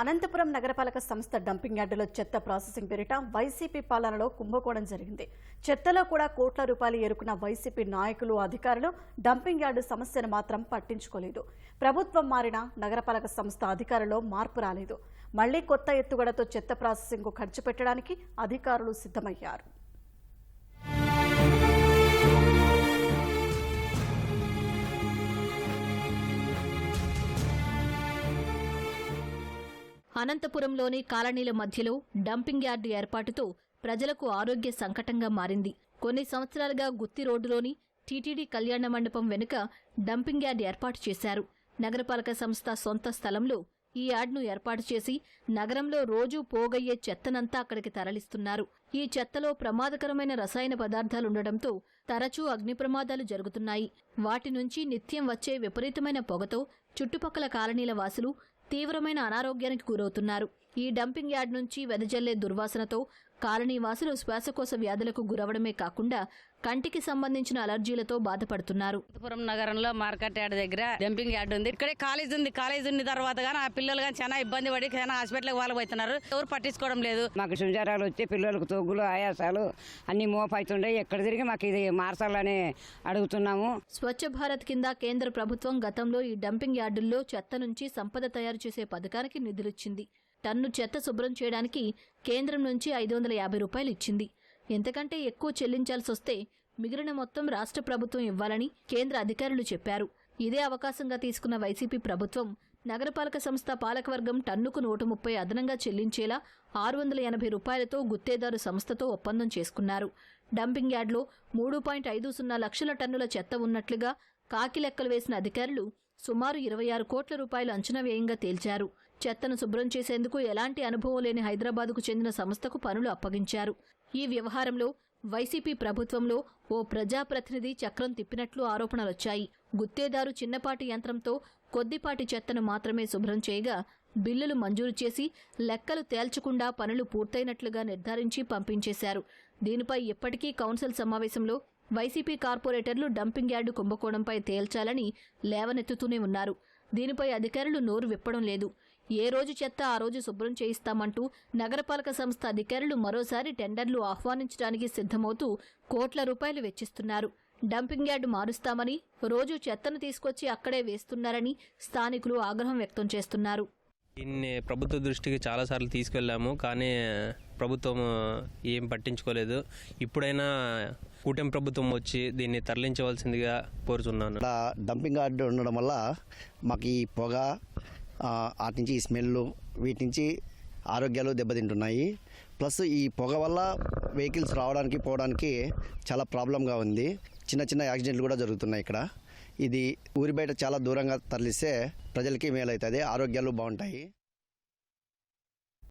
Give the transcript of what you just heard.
అనంతపురం నగరపాలక సంస్థ డంపింగ్ యార్డులో చెత్త ప్రాసెసింగ్ పేరిట వైసీపీ పాలనలో కుంభకోణం జరిగింది. చెత్తలో కూడా కోట్ల రూపాయలు ఎరుకున్న వైసీపీ నాయకులు అధికారులు డంపింగ్ యార్డు సమస్యను మాత్రం పట్టించుకోలేదు. ప్రభుత్వం మారినా నగరపాలక సంస్థ అధికారుల్లో మార్పు రాలేదు. మళ్ళీ కొత్త ఎత్తుగడతో చెత్త ప్రాసెసింగ్కు ఖర్చు పెట్టడానికి అధికారులు సిద్ధమయ్యారు. అనంతపురంలోని కాలనీల మధ్యలో డంపింగ్ యార్డు ఏర్పాటుతో ప్రజలకు ఆరోగ్య సంకటంగా మారింది. కొన్ని సంవత్సరాలుగా గుత్తి రోడ్డులోని టీటీడీ కళ్యాణ మండపం వెనుక డంపింగ్ యార్డ్ ఏర్పాటు చేశారు. నగరపాలక సంస్థ సొంత స్థలంలో ఈ యార్డ్ను ఏర్పాటు చేసి నగరంలో రోజూ పోగయ్యే చెత్తనంతా అక్కడికి తరలిస్తున్నారు. ఈ చెత్తలో ప్రమాదకరమైన రసాయన పదార్థాలుండటంతో తరచూ అగ్ని ప్రమాదాలు జరుగుతున్నాయి. వాటి నుంచి నిత్యం వచ్చే విపరీతమైన పొగతో చుట్టుపక్కల కాలనీల వాసులు తీవ్రమైన అనారోగ్యానికి గురవుతున్నారు. ఈ డంపింగ్ యార్డ్ నుంచి వెదజల్లే దుర్వాసనతో కాలనీ వాసులు శ్వాసకోశ వ్యాధులకు గురవడమే కాకుండా కంటికి సంబంధించిన అలర్జీలతో బాధపడుతున్నారు. అనంతపురం నగరంలో మార్కెట్ యార్డ్ దగ్గర డంపింగ్ యార్డ్ ఉంది. ఇక్కడే కాలేజ్ ఉంది. కాలేజ్ ఉన్న తర్వాత కానీ ఆ పిల్లలు కానీ చాలా ఇబ్బంది పడి చాలా హాస్పిటల్కి వాళ్ళు పోతున్నారు. ఎవరు పట్టించుకోవడం లేదు. మాకు సుజారాలు వచ్చి పిల్లలకు తొగ్గులు ఆయాసాలు అన్ని మోపవుతుండే ఎక్కడ తిరిగి మాకు ఇది మార్చాలని అడుగుతున్నాము. స్వచ్ఛ భారత్ కింద కేంద్ర ప్రభుత్వం గతంలో ఈ డంపింగ్ యార్డుల్లో చెత్త నుంచి సంపద తయారు చేసే పథకానికి నిధులిచ్చింది. టన్ను చెత్త శుభ్రం చేయడానికి కేంద్రం నుంచి ఐదు వందల యాభై రూపాయలు ఇచ్చింది. ఎంతకంటే ఎక్కువ చెల్లించాల్సి వస్తే మిగిలిన మొత్తం రాష్ట్ర ప్రభుత్వం ఇవ్వాలని కేంద్ర అధికారులు చెప్పారు. ఇదే అవకాశంగా తీసుకున్న వైసీపీ ప్రభుత్వం నగరపాలక సంస్థ పాలకవర్గం టన్నుకు నూట ముప్పై అదనంగా చెల్లించేలా ఆరు వందల ఎనభై రూపాయలతో గుత్తేదారు సంస్థతో ఒప్పందం చేసుకున్నారు. డంపింగ్ యార్డ్లో మూడు పాయింట్ ఐదు సున్నా లక్షల టన్నుల చెత్త ఉన్నట్లుగా కాకి లెక్కలు వేసిన అధికారులు సుమారు ఇరవై ఆరు కోట్ల రూపాయలు అంచనా వ్యయంగా తేల్చారు. చెత్తను శుభ్రం చేసేందుకు ఎలాంటి అనుభవం లేని హైదరాబాద్కు చెందిన సంస్థకు పనులు అప్పగించారు. ఈ వ్యవహారంలో వైసీపీ ప్రభుత్వంలో ఓ ప్రజాప్రతినిధి చక్రం తిప్పినట్లు ఆరోపణలొచ్చాయి. గుత్తేదారు చిన్నపాటి యంత్రంతో కొద్దిపాటి చెత్తను మాత్రమే శుభ్రం చేయగా బిల్లులు మంజూరు చేసి లెక్కలు తేల్చకుండా పనులు పూర్తయినట్లుగా నిర్ధారించి పంపించేశారు. దీనిపై ఇప్పటికీ కౌన్సిల్ సమావేశంలో వైసీపీ కార్పొరేటర్లు డంపింగ్ యార్డు కుంభకోణంపై తేల్చాలని లేవనెత్తుతూనే ఉన్నారు. దీనిపై అధికారులు నోరు విప్పడం లేదు. ఏ రోజు చెత్త ఆ రోజు శుభ్రం చేయిస్తామంటూ నగరపాలక సంస్థ అధికారులు మరోసారి టెండర్లు ఆహ్వానించడానికి సిద్ధమవుతూ కోట్ల రూపాయలు వెచ్చిస్తున్నారు. డంపింగ్ యార్డు మారుస్తామని రోజు చెత్తను తీసుకొచ్చి అక్కడే వేస్తున్నారని స్థానికులు ఆగ్రహం వ్యక్తం చేస్తున్నారు. దీన్ని ప్రభుత్వ దృష్టికి చాలాసార్లు తీసుకెళ్ళాము కానీ ప్రభుత్వం ఏం పట్టించుకోలేదు. ఇప్పుడైనా కూటమి ప్రభుత్వం వచ్చి దీన్ని తరలించవలసిందిగా కోరుతున్నాను అలా డంపింగ్ యార్డ్ ఉండడం వల్ల మాకు ఈ పొగ వాటి నుంచి ఈ స్మెల్ వీటి నుంచి ఆరోగ్యాలు దెబ్బతింటున్నాయి. ప్లస్ ఈ పొగ వల్ల వెహికల్స్ రావడానికి పోవడానికి చాలా ప్రాబ్లంగా ఉంది. చిన్న చిన్న యాక్సిడెంట్లు కూడా జరుగుతున్నాయి ఇక్కడ. ఇది ఊరి బయట చాలా దూరంగా తరలిస్తే ప్రజలకి మేలవుతుంది ఆరోగ్యాలు బాగుంటాయి.